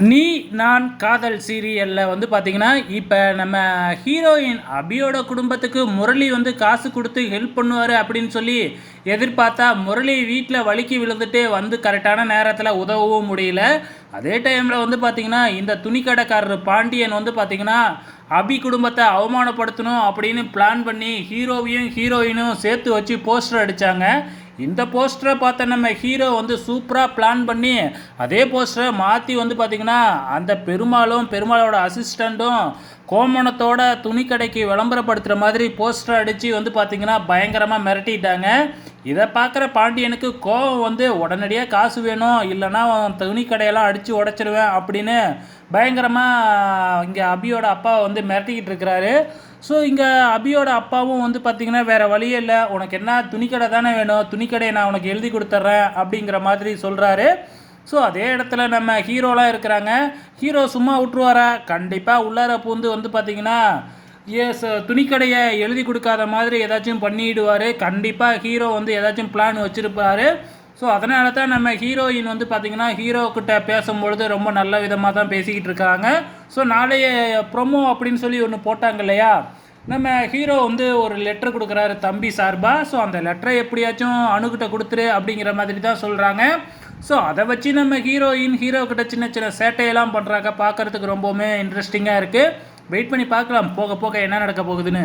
நீ நான் காதல் சீரியலில் வந்து பார்த்தீங்கன்னா இப்போ நம்ம ஹீரோயின் அபியோட குடும்பத்துக்கு முரளி வந்து காசு கொடுத்து ஹெல்ப் பண்ணுவார் அப்படின்னு சொல்லி எதிர்பார்த்தா முரளி வீட்டில் வழுக்கி விழுந்துட்டு வந்து கரெக்டான நேரத்தில் உதவவும் முடியல. அதே டைமில் வந்து பார்த்தீங்கன்னா இந்த துணிக்கடைக்காரர் பாண்டியன் வந்து பார்த்தீங்கன்னா அபி குடும்பத்தை அவமானப்படுத்தணும் அப்படின்னு பிளான் பண்ணி ஹீரோவையும் ஹீரோயினும் சேர்த்து வச்சு போஸ்டர் அடித்தாங்க இந்த போஸ்டரை பார்த்த நம்ம ஹீரோ வந்து சூப்பராக பிளான் பண்ணி அதே போஸ்டரை மாற்றி வந்து பார்த்திங்கன்னா அந்த பெருமாளும் பெருமாளோட அசிஸ்டண்ட்டும் கோமணத்தோட துணி கடைக்கு விளம்பரப்படுத்துகிற மாதிரி போஸ்டர் அடித்து வந்து பார்த்திங்கன்னா பயங்கரமாக மிரட்டிட்டாங்க. இதை பார்க்குற பாண்டியனுக்கு கோவம் வந்து உடனடியாக காசு வேணும் இல்லைன்னா துணிக்கடையெல்லாம் அடித்து உடச்சிருவேன் அப்படின்னு பயங்கரமாக இங்கே அபியோட அப்பாவை வந்து மிரட்டிக்கிட்டு இருக்கிறாரு. ஸோ இங்கே அபியோட அப்பாவும் வந்து பார்த்திங்கன்னா வேறு வழியே இல்லை. உனக்கு என்ன? துணிக்கடை தானே வேணும். துணிக்கடையை நான் உனக்கு எழுதி கொடுத்துட்றேன் அப்படிங்கிற மாதிரி சொல்கிறாரு ஸோ அதே இடத்துல நம்ம ஹீரோலாம் இருக்கிறாங்க. ஹீரோ சும்மா விட்டுருவாரா? கண்டிப்பாக உள்ளார பூந்து வந்து பார்த்திங்கன்னா எஸ் துணிக்கடையை எழுதி கொடுக்காத மாதிரி ஏதாச்சும் பண்ணிடுவார். கண்டிப்பாக ஹீரோ வந்து ஏதாச்சும் பிளான் வச்சுருப்பாரு. ஸோ அதனால தான் நம்ம ஹீரோயின் வந்து பார்த்திங்கன்னா ஹீரோக்கிட்ட பேசும்பொழுது ரொம்ப நல்ல விதமாக தான் பேசிக்கிட்டு இருக்காங்க. ஸோ நாளைய ப்ரொமோ அப்படின்னு சொல்லி ஒன்று போட்டாங்க இல்லையா? நம்ம ஹீரோ வந்து ஒரு லெட்டர் கொடுக்குறாரு தம்பி சார்பாக ஸோ அந்த லெட்டரை எப்படியாச்சும் அணுகிட்ட கொடுத்துரு அப்படிங்கிற மாதிரி தான் சொல்கிறாங்க ஸோ அதை வச்சு நம்ம ஹீரோயின் ஹீரோக்கிட்ட சின்ன சின்ன சேட்டையெல்லாம் பண்ணுறாங்க பார்க்குறதுக்கு ரொம்பவுமே இன்ட்ரெஸ்டிங்காக இருக்குது வெயிட் பண்ணி பார்க்கலாம். போக போக என்ன நடக்க போகுதுன்னு.